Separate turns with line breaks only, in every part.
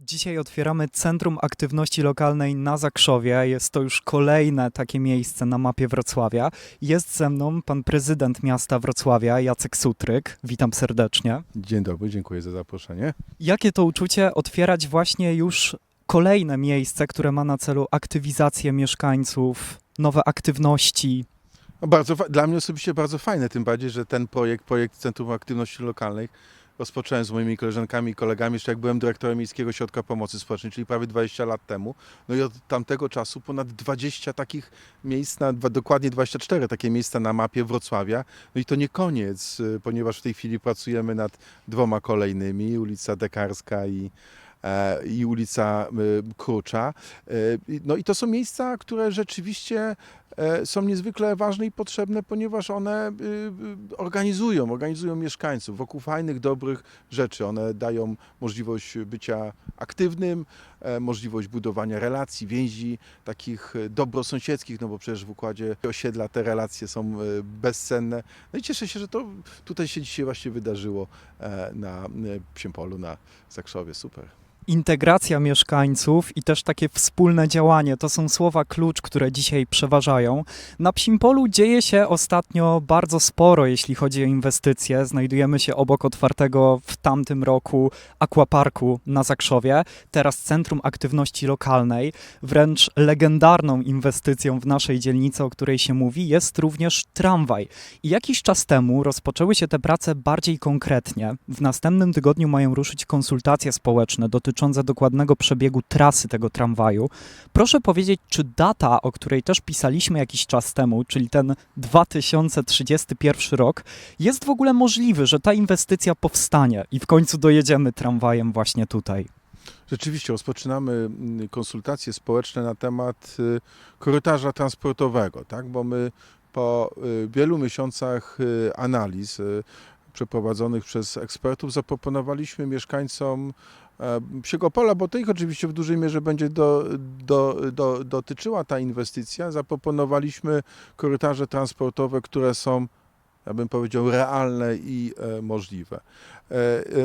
Dzisiaj otwieramy Centrum Aktywności Lokalnej na Zakrzowie. Jest to już kolejne takie miejsce na mapie Wrocławia. Jest ze mną pan prezydent miasta Wrocławia, Jacek Sutryk. Witam serdecznie.
Dzień dobry, dziękuję za zaproszenie.
Jakie to uczucie otwierać właśnie już kolejne miejsce, które ma na celu aktywizację mieszkańców, nowe aktywności?
No bardzo, dla mnie osobiście bardzo fajne, tym bardziej, że ten projekt, projekt Centrum Aktywności Lokalnej rozpocząłem z moimi koleżankami i kolegami jeszcze jak byłem dyrektorem Miejskiego Ośrodka Pomocy Społecznej, czyli prawie 20 lat temu. No i od tamtego czasu ponad 20 takich miejsc, na, dokładnie 24 takie miejsca na mapie Wrocławia. No i to nie koniec, y, ponieważ w tej chwili pracujemy nad dwoma kolejnymi, ulica Dekarska i e, i ulica y, Krucza. Y, No i to są miejsca, które rzeczywiście są niezwykle ważne i potrzebne, ponieważ one y, y, organizują, organizują mieszkańców wokół fajnych, dobrych rzeczy. One dają możliwość bycia aktywnym, e, możliwość budowania relacji, więzi takich e, dobrosąsiedzkich, no bo przecież w układzie osiedla te relacje są e, bezcenne. No i cieszę się, że to tutaj się dzisiaj właśnie wydarzyło e, na e, Psim Polu, na Zakrzowie. Super.
Integracja mieszkańców i też takie wspólne działanie to są słowa klucz, które dzisiaj przeważają. Na Psim Polu dzieje się ostatnio bardzo sporo, jeśli chodzi o inwestycje. Znajdujemy się obok otwartego w tamtym roku aquaparku na Zakrzowie, teraz Centrum Aktywności Lokalnej. Wręcz legendarną inwestycją w naszej dzielnicy, o której się mówi, jest również tramwaj. I jakiś czas temu rozpoczęły się te prace bardziej konkretnie. W następnym tygodniu mają ruszyć konsultacje społeczne dotyczące dokładnego przebiegu trasy tego tramwaju. Proszę powiedzieć, czy data, o której też pisaliśmy jakiś czas temu, czyli ten 2031 rok, jest w ogóle możliwy, że ta inwestycja powstanie i w końcu dojedziemy tramwajem właśnie tutaj?
Rzeczywiście rozpoczynamy mm, konsultacje społeczne na temat y, korytarza transportowego, tak? bo my po y, wielu miesiącach y, analiz przeprowadzonych przez ekspertów zaproponowaliśmy mieszkańcom Psiego Pola, bo to ich oczywiście w dużej mierze będzie do, do, do, dotyczyła ta inwestycja. Zaproponowaliśmy korytarze transportowe, które są ja bym powiedział, realne i e, możliwe. E,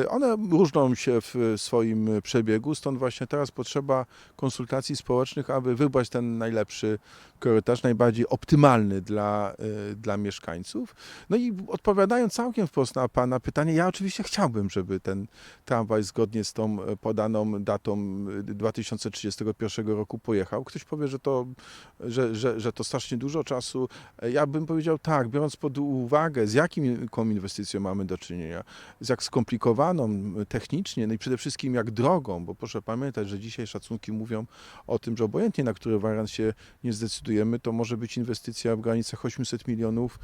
e, One różnią się w swoim przebiegu, stąd właśnie teraz potrzeba konsultacji społecznych, aby wybrać ten najlepszy korytarz, najbardziej optymalny dla, e, dla mieszkańców. No i odpowiadając całkiem wprost na Pana pytanie, ja oczywiście chciałbym, żeby ten tramwaj zgodnie z tą podaną datą e, 2031 roku pojechał. Ktoś powie, że to, że, że, że to strasznie dużo czasu. Ja bym powiedział tak, biorąc pod uwagę, z jaką inwestycją mamy do czynienia, z jak skomplikowaną m, technicznie, no i przede wszystkim jak drogą, bo proszę pamiętać, że dzisiaj szacunki mówią o tym, że obojętnie na który wariant się nie zdecydujemy, to może być inwestycja w granicach 800 milionów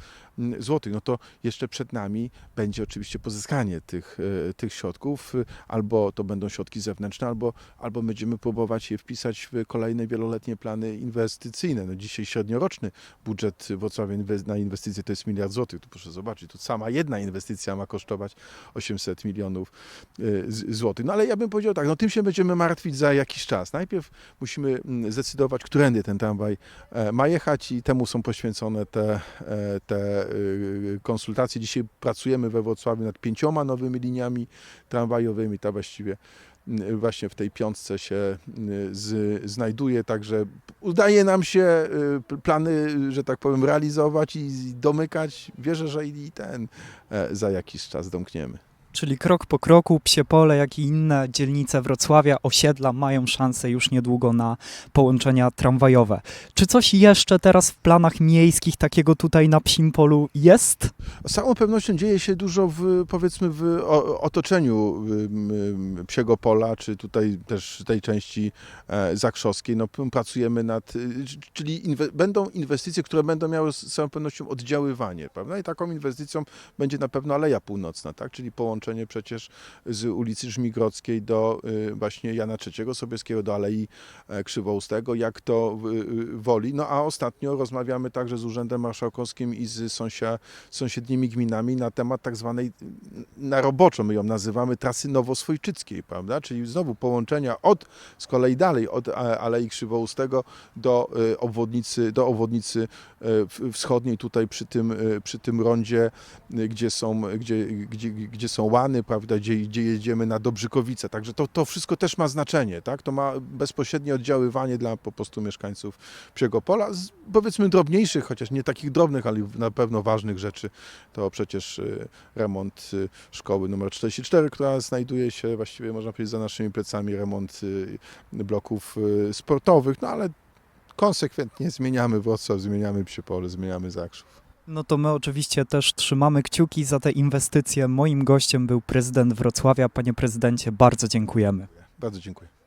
złotych. No to jeszcze przed nami będzie oczywiście pozyskanie tych, e, tych środków, y, albo to będą środki zewnętrzne, albo, albo będziemy próbować je wpisać w kolejne wieloletnie plany inwestycyjne. No dzisiaj średnioroczny budżet Wrocławia inwe- na inwestycje to jest miliard złotych. Tu proszę zobaczyć, tu sama jedna inwestycja ma kosztować 800 milionów y, złotych. No ale ja bym powiedział tak, no tym się będziemy martwić za jakiś czas. Najpierw musimy mm, zdecydować, którędy ten tramwaj e, ma jechać i temu są poświęcone te, e, te y, konsultacje. Dzisiaj pracujemy we Wrocławiu nad pięcioma nowymi liniami tramwajowymi, ta właściwie y, właśnie w tej piątce się z, znajduje, także udaje nam się plany, że tak powiem, realizować i domykać. Wierzę, że i ten e, za jakiś czas domkniemy.
Czyli krok po kroku Psiepole, jak i inne dzielnice Wrocławia, osiedla mają szansę już niedługo na połączenia tramwajowe. Czy coś jeszcze teraz w planach miejskich takiego tutaj na Psim Polu jest?
Z całą pewnością dzieje się dużo w, powiedzmy, w otoczeniu Psiego Pola, czy tutaj też tej części e, zakrzowskiej. No, pracujemy nad, y, czyli inwe, będą inwestycje, które będą miały z całą pewnością oddziaływanie, prawda? I taką inwestycją będzie na pewno Aleja Północna, tak? Czyli połączenie przecież z ulicy Żmigrodzkiej do y, właśnie Jana III Sobieskiego, do Alei e, Krzywoustego, jak to y, woli. No a ostatnio rozmawiamy także z Urzędem Marszałkowskim i z sąsiednimi gminami na temat tak zwanej, na roboczo my ją nazywamy, trasy nowoswojczyckiej, prawda? Czyli znowu połączenia od, z kolei dalej, od A- Alei Krzywoustego do y, obwodnicy, do obwodnicy w- wschodniej tutaj przy tym, przy tym rondzie, gdzie są, gdzie, gdzie, gdzie są Łany, prawda, gdzie, gdzie jedziemy na Dobrzykowice. Także to, to wszystko też ma znaczenie, tak? To ma bezpośrednie oddziaływanie dla po prostu mieszkańców Psiego Pola. Z, powiedzmy drobniejszych, chociaż nie takich drobnych, ale na pewno ważnych rzeczy, to przecież y, remont y, szkoły numer 44, która znajduje się właściwie, można powiedzieć, za naszymi plecami, remont y, bloków sportowych, no ale konsekwentnie zmieniamy Wrocław, zmieniamy Psiepole, zmieniamy Zakrzów.
No to my oczywiście też trzymamy kciuki za te inwestycje. Moim gościem był prezydent Wrocławia. Panie prezydencie, bardzo dziękujemy.
Bardzo dziękuję.